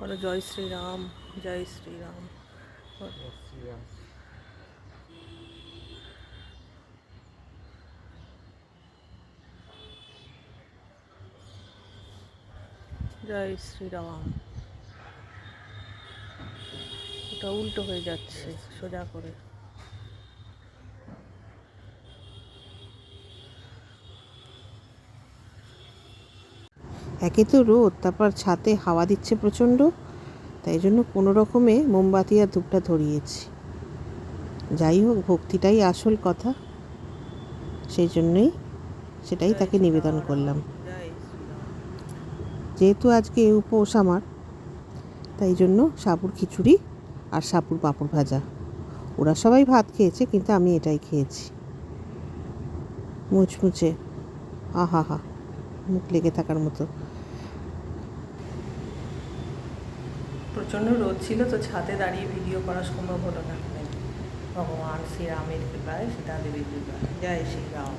বলো জয় শ্রীরাম জয় শ্রীরাম। জয় শ্রীরাম। ওটা উল্টো হয়ে যাচ্ছে সোজা করে। একে তো রোদ, তারপর ছাতে হাওয়া দিচ্ছে প্রচণ্ড। তাই জন্য কোনো রকমে মোমবাতি আর ধূপটা ধরিয়েছি। যাই হোক, ভক্তিটাই আসল কথা। সেই জন্যই সেটাই তাকে নিবেদন করলাম। যেহেতু আজকে উপোস আমার, তাই জন্য সাবুর খিচুড়ি আর সাপুর পাঁপড় ভাজা। ওরা সবাই ভাত খেয়েছে, কিন্তু আমি এটাই খেয়েছি। মুচমুচে আহা হা মুখ লেগে থাকার মতো। প্রচণ্ড রোদ ছিল, তো ছাদে দাঁড়িয়ে ভিডিও করা সম্ভব হলো না। ভগবান শ্রীরামের কৃপায় সেটা দেবীর কৃপায়। জয় শ্রীরাম